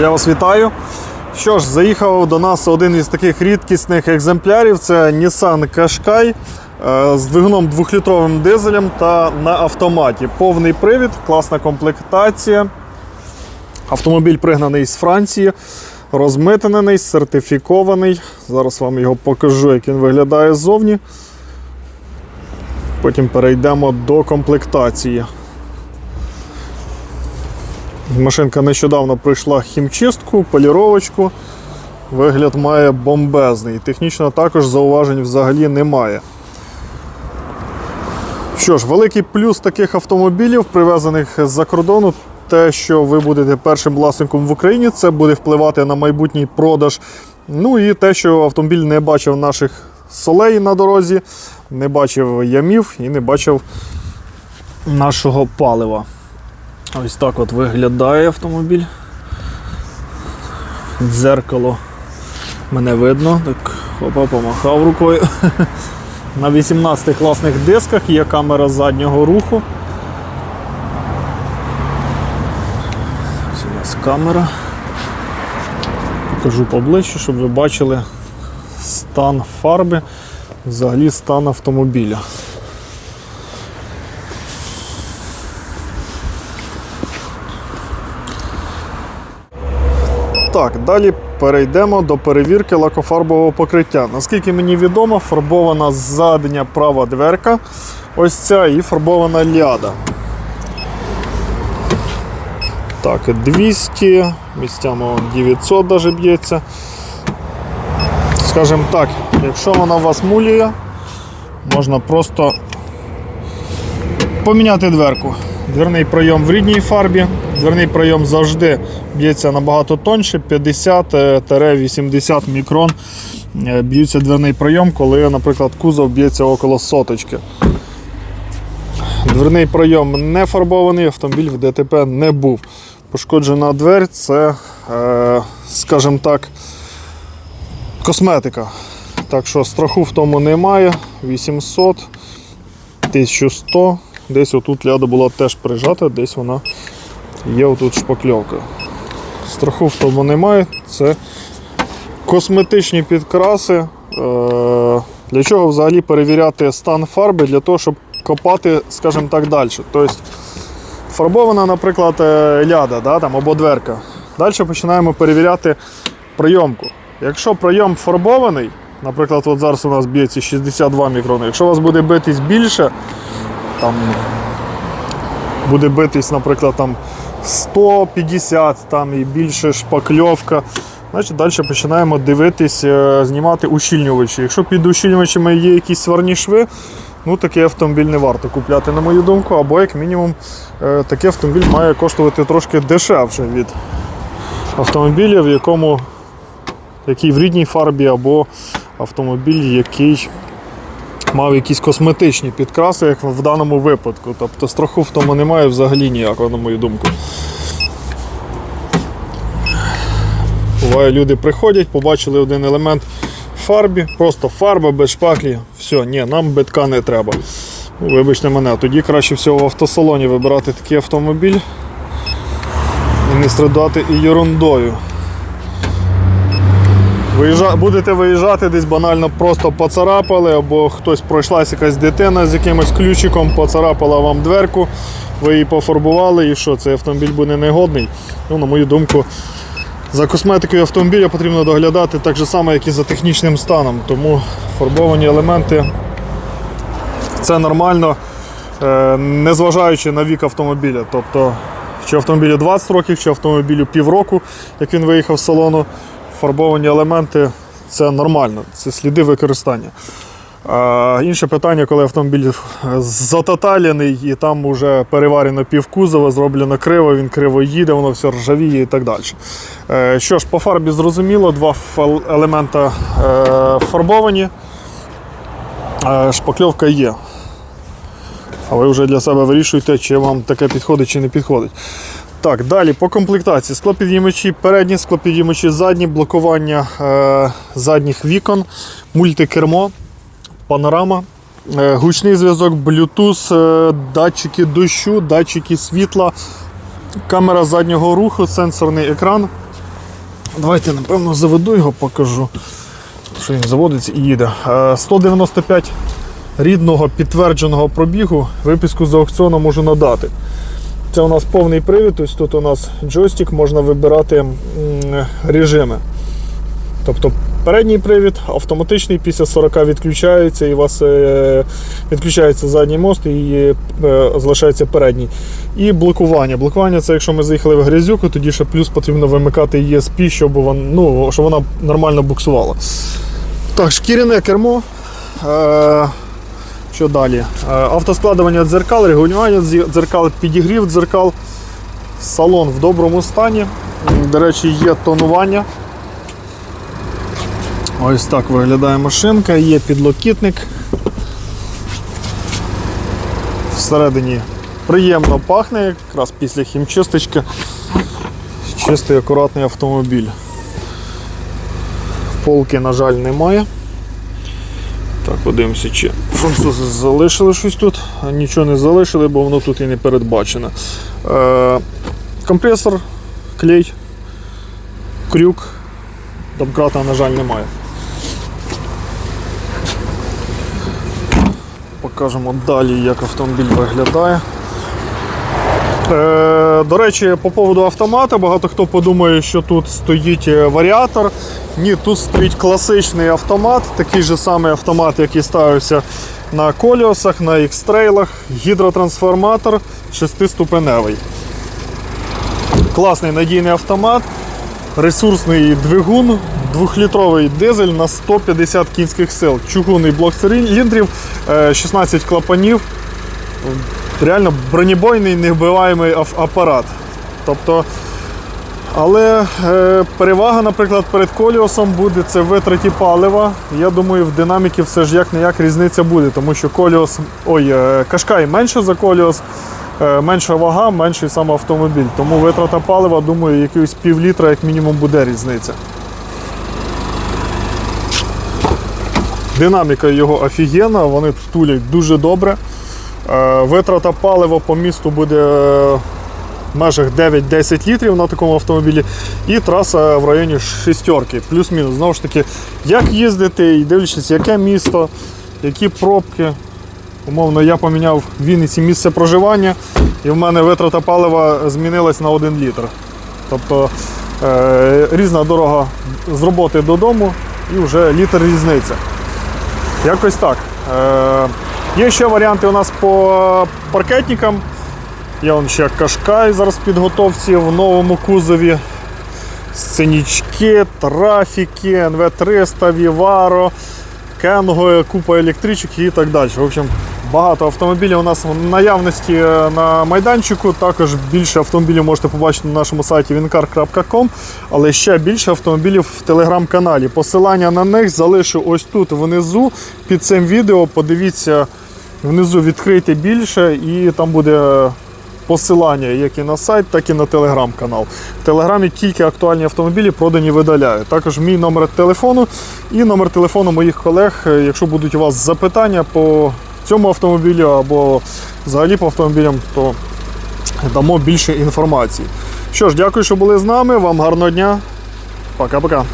Я вас вітаю. Що ж, заїхав до нас один із таких рідкісних екземплярів. Це Nissan Qashqai е, з двигуном 2-літровим дизелем та на автоматі. Повний привід, класна комплектація. Автомобіль пригнаний з Франції, розмитнений, сертифікований. Зараз вам його покажу, як він виглядає ззовні. Потім перейдемо до комплектації. Машинка нещодавно пройшла хімчистку, поліровочку. Вигляд має бомбезний. Технічно також зауважень взагалі немає. Що ж, великий плюс таких автомобілів, привезених з-за кордону, те, що ви будете першим власником в Україні, це буде впливати на майбутній продаж. Ну і те, що автомобіль не бачив наших солей на дорозі, не бачив ямів і не бачив нашого палива. Ось так от виглядає автомобіль. Дзеркало мене видно. Так, опа, помахав рукою. На 18 класних дисках є камера заднього руху. Ось у нас камера. Покажу поближче, щоб ви бачили стан фарби, взагалі стан автомобіля. Так, далі перейдемо до перевірки лакофарбового покриття. Наскільки мені відомо, фарбована задня права дверка, ось ця і фарбована ляда. Так, 200, місцями 900 даже б'ється. Скажімо так, якщо вона у вас мулює, можна просто поміняти дверку. Дверний пройом в рідній фарбі. Дверний пройом завжди б'ється набагато тоньше, 50-80 мікрон е, б'ється дверний пройом, коли, наприклад, кузов б'ється около соточки. Дверний пройом не фарбований, автомобіль в ДТП не був. Пошкоджена двері це, е, скажімо так, косметика. Так що страху в тому немає. 800, 1100. Десь отут ляда була теж прижата, десь вона є отут шпакльовка. Страху в тому немає. Це косметичні підкраси. Е, Для чого взагалі перевіряти стан фарби? Для того, щоб копати, скажімо так, далі. Тобто фарбована, наприклад, е, ляда да, там, або дверка. Далі починаємо перевіряти прийомку. Якщо прийом фарбований, наприклад, от зараз у нас б'ється 62 мікрони, якщо у вас буде битись більше, там буде битись, наприклад, там 150 там, і більше шпакльовка. Значить, далі починаємо дивитись, е, знімати ущільнювачі. Якщо під ущільнювачами є якісь сварні шви, ну такий автомобіль не варто купляти, на мою думку, або як мінімум е, такий автомобіль має коштувати трошки дешевше від автомобіля, в якому який в рідній фарбі, або автомобіль, який мав якісь косметичні підкраси, як в даному випадку. Тобто страху в тому немає взагалі ніякого, на мою думку. Буває, люди приходять, побачили один елемент фарбі, просто фарба без шпаклі. Все, ні, нам битка не треба. Ну, Вибачте мене, тоді краще всього в автосалоні вибирати такий автомобіль і не страдати і ерундою. Виїжджа... Будете виїжджати десь банально просто поцарапали, або хтось пройшлася якась дитина з якимось ключиком, поцарапала вам дверку, ви її пофарбували і що, цей автомобіль буде негодний. Ну, на мою думку, за косметикою автомобіля потрібно доглядати так же само, як і за технічним станом. Тому фарбовані елементи це нормально, е, незважаючи на вік автомобіля. Тобто, чи автомобілю 20 років, чи автомобілю півроку, як він виїхав з салону, фарбовані елементи це нормально, це сліди використання. Інше питання, коли автомобіль затоталений і там вже переварено півкузова, зроблено криво, він криво їде, воно все ржавіє і так далі. Е, Що ж, по фарбі зрозуміло, два елемента е, фарбовані, е, шпакльовка є. А ви вже для себе вирішуєте, чи вам таке підходить, чи не підходить. Так, далі по комплектації. Склопідіймачі передні, склопідіймачі задні, блокування е, задніх вікон, мультикермо, панорама, е, гучний зв'язок, Bluetooth, е, датчики дощу, датчики світла, камера заднього руху, сенсорний екран. Давайте, напевно, заведу його, покажу. Що він заводиться і їде. Е, 195 рідного підтвердженого пробігу виписку з аукціону можу надати. Це у нас повний привід, ось тут у нас джойстик, можна вибирати режими. Тобто передній привід автоматичний після 40 відключається і у вас е, відключається задній мост і е, залишається передній. І блокування. Блокування це якщо ми заїхали в грязюку, тоді ще плюс потрібно вимикати ESP, щоб вона, ну, щоб вона нормально буксувала. Так, шкіряне кермо. Що далі? Е, Автоскладування дзеркал, регулювання дзеркал, підігрів дзеркал, салон в доброму стані. До речі, є тонування. Ось так виглядає машинка, є підлокітник. Всередині приємно пахне, якраз після хімчисточки. Чистий акуратний автомобіль. Полки, на жаль, немає. Так, подивимося, чи французи залишили щось тут. Нічого не залишили, бо воно тут і не передбачено. Е, компресор, клей, крюк. Домкрата, на жаль, немає. Покажемо далі, як автомобіль виглядає. Е, до речі, по поводу автомата, багато хто подумає, що тут стоїть е, варіатор. Ні, тут стоїть класичний автомат, такий же самий автомат, який ставився на коліосах, на X-трейлах, гідротрансформатор шестиступеневий. Класний надійний автомат, ресурсний двигун, двохлітровий дизель на 150 кінських сил, чугунний блок циліндрів, е, 16 клапанів. Реально бронебойний невбиваємий апарат. Тобто, але е, перевага, наприклад, перед коліосом буде це витраті палива. Я думаю, в динаміки все ж як не як різниця буде, тому що коліос, ой, е, кашкай менше за коліос, е, менша вага, менший сам автомобіль. Тому витрата палива, думаю, якихось пів літра, як мінімум, буде різниця. Динаміка його офігенна, вони тулять дуже добре. Е, Витрата палива по місту буде е, в межах 9-10 літрів на такому автомобілі, і траса в районі шістерки, плюс-мінус. Знову ж таки, як їздити, і дивлячись, яке місто, які пробки. Умовно, я поміняв в Вінниці місце проживання, і в мене витрата палива змінилась на 1 літр. Тобто е, різна дорога з роботи додому і вже літр різниця. Якось так. Е, є ще варіанти у нас по паркетникам. Є он ще Кашкай зараз в підготовці в новому кузові. Сценічки, трафіки, НВ300, Віваро, Кенго, купа електричок і так далі. В общем, багато автомобілів у нас в наявності на майданчику. Також більше автомобілів можете побачити на нашому сайті wincar.com, але ще більше автомобілів в телеграм-каналі. Посилання на них залишу ось тут внизу під цим відео. Подивіться внизу відкрийте більше, і там буде посилання як і на сайт, так і на телеграм-канал. В телеграмі тільки актуальні автомобілі продані видаляю. Також мій номер телефону і номер телефону моїх колег. Якщо будуть у вас запитання по цьому автомобілю або взагалі по автомобілям, то дамо більше інформації. Що ж, дякую, що були з нами. Вам гарного дня. Пока-пока.